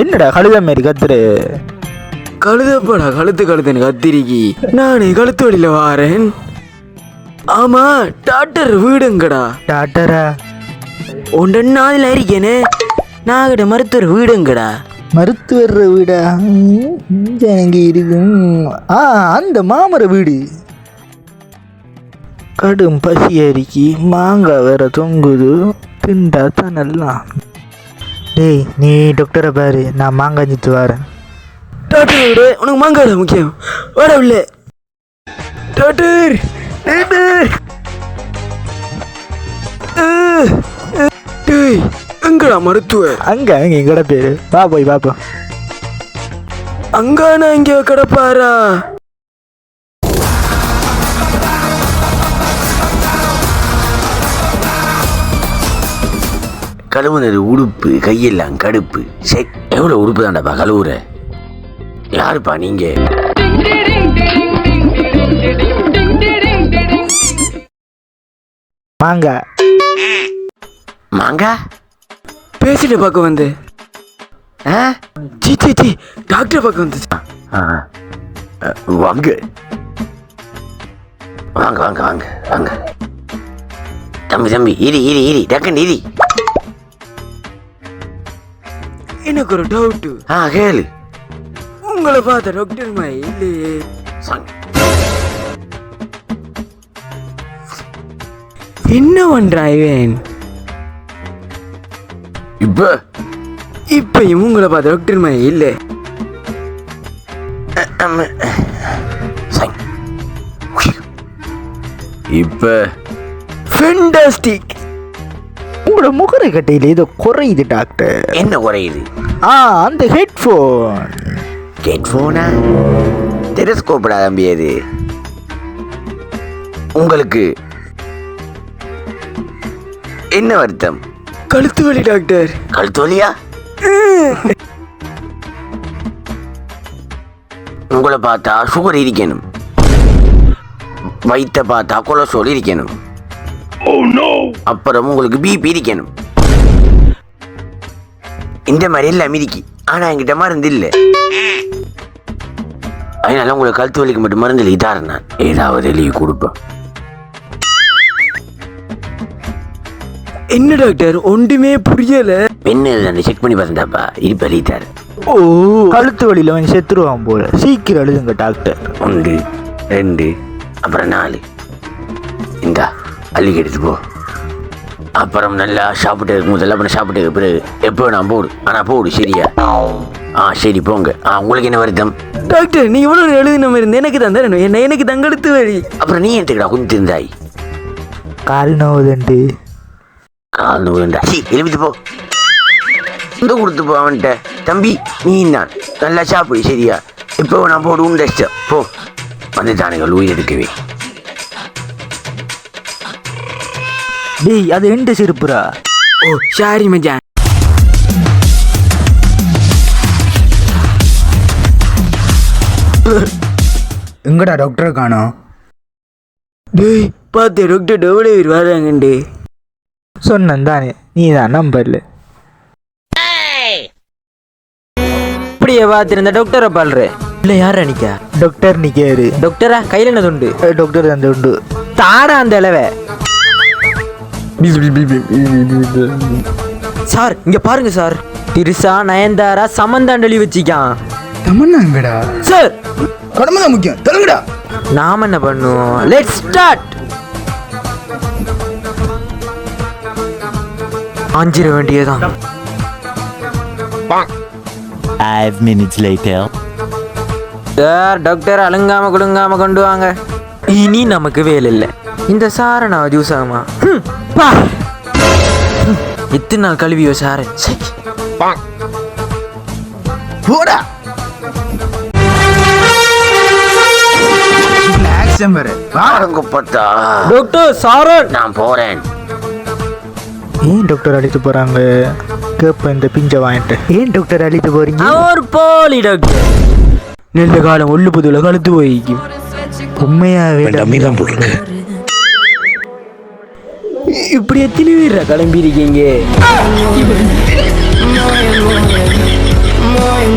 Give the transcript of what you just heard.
என்னடா கழுத மாரி கத்துரு கழுதப்படா கழுத்து கழுத்துன்னு கத்திரிக்கி. நானே கழுத்து வழியில வாரேன். ஆமா டாக்டர் வீடுங்கடா. டாக்டரா? ஒன்று நாளில் இருக்கேனே. நாகட மருத்துவர் வீடுங்கடா. மருத்துவர் வீடா? எங்க இருக்கும். ஆ அந்த மாமர வீடு. கடும் பசி அரிக்கி மாங்காய் வேற தொங்குது. திண்டா தான் நல்லா டேய் நீ டாக்டரை பாரு நான் மாங்காய் சித்து வரேன். டாக்டர் வீடு உனக்கு மாங்காடா முக்கியம். வர உள்ள. டாக்டர் டேய் எங்கடா மருத்துவர் அங்க அங்க எங்கட பேரு. வா போய் பாப்போம். அங்கானா இங்க கிடப்பாரா? கழுவுனது உடுப்பு கையெல்லாம் கடுப்பு. சே எவ்வளோ உடுப்பு தான்டாப்பா கழுவுற? யாருப்பா நீங்க? மாங்காய் மாங்கா? பேசிட்டு பார்க்க வந்து. ஆ? சி சி சி டாக்டர் பார்க்க வந்து. வாங்க. வாங்க வாங்க வாங்க வாங்க. தம்பி தம்பி இரி இரி இரி டக்குன்னு இரி. எனக்கு ஒரு டவுட்டு ஆ கேளு. உங்களை பார்த்த டாக்டர் மா இல்லையே. என்ன பண்றான் இவன்? இப்ப? இப்பயும் உங்களை பார்த்த டாக்டர் மா இல்லை. இப்ப? ஃபென்டாஸ்டிக் உங்களோட முகரை கட்டையில் ஏதோ குறையுது டாக்டர். என்ன குறையுது? ஆ அந்த ஹெட்ஃபோன். ஹெட்ஃபோனா? டெலஸ்கோப்படா தம்பி அது உங்களுக்கு என்ன வருத்தம்? கழுத்து வலி டாக்டர். கழுத்து வலியா? உங்களை பார்த்தா சுகர் இருக்கணும். வயிற்ற பார்த்தா கொலஸ்ட்ரால் இருக்கணும். அப்புறம் உங்களுக்கு பிபி இருக்கணும் இந்த மாதிரி எல்லாம் இருக்கு ஆனா என்கிட்ட மருந்து இல்லை. அதனால உங்களுக்கு கழுத்து வலிக்கு மட்டும் மருந்து இல்லை இதாரு நான். ஏதாவது எழுதி கொடுப்பேன். என்ன டாக்டர் ஒன்றுமே புரியல. என்ன செக் பண்ணி பார்த்தாப்பா இடுப்பு எழுதிட்டாரு ஓ கழுத்து வலியில் அவன் செத்துருவான் போல. சீக்கிரம் எழுதுங்க டாக்டர் ஒன்று ரெண்டு அப்புறம் நாலு. இந்தா. அள்ளிக்கு எடுத்து போ அப்புறம் நல்லா சாப்பிட்டு முதல்ல அப்புறம் சாப்பிட்டு பிறகு எப்போ நான் போடு. ஆனால் போடு சரியா? ஆ சரி போங்க. ஆ உங்களுக்கு என்ன வருத்தம்? டாக்டர் நீ இவ்வளோ எழுதின மாதிரி எனக்கு தான் தரணும். என்ன எனக்கு தங்கெடுத்து வழி. அப்புறம் நீ எடுத்துக்கடா கொஞ்சம் இருந்தாய். கால் நோவுதுண்டு கால் நூறுண்டா சி எழுதிட்டு போ. இந்த கொடுத்து போ அவன்கிட்ட? தம்பி நீ தான் நல்லா சாப்பிடு சரியா? இப்போ நான் போடு உன் டெஸ்ட்டை போ. வந்து தானுங்கள் உயிர் எடுக்கவே. டேய் அது எண்டு செருப்புரா ஓ சாரி மச்சான். எங்கடா டாக்டரை காணோம்? டேய் பார்த்து டாக்டர் எவ்வளோ பேர் வராங்கண்டு சொன்னேன் தானே நீ தான் நம்பர்ல இப்படியே பார்த்துருந்த டாக்டரை பாடுற. இல்லை யார் அணிக்கா டாக்டர் நிக்காரு டாக்டரா கையில் என்ன துண்டு? டாக்டர் அந்த உண்டு. தாடா அந்த இளவை சார் இங்க பாருங்க சார். திரிசா நயன்தாரா சமந்தாண்டலி வச்சிக்கான் தமன்னாங்கடா சார்! கடமை தான் முக்கியம். தெலுங்குடா. நாம என்ன பண்ணுவோம்? லெட் ஸ்டார்ட் ஆஞ்சிர வேண்டியதான் Five minutes later. Sir doctor அலுங்காம குலுங்காம கொண்டு வாங்க. இனி நமக்கு வேலை இல்லை இந்த சாரை நான் ஜூஸ் ஆகுமா பா. ஹம், எத்தனை நாள் கழுவியோ சாரு சை. போடா. டாக்டர் சாரன். நான் போறேன். ஏன் டாக்டர் அழித்து போறாங்க? கேப்ப இந்த பிஞ்ச வாங்கிட்டு. ஏன் டாக்டர் அழித்து போறீங்க? அவர் போலி டாக்டர். நெல்ல காலம் ஒல்லு புதுல கழுத்து போய்க்கும். உண்மையாவே இப்படி எத்தனை பேர் கிளம்பி இருக்கீங்க morning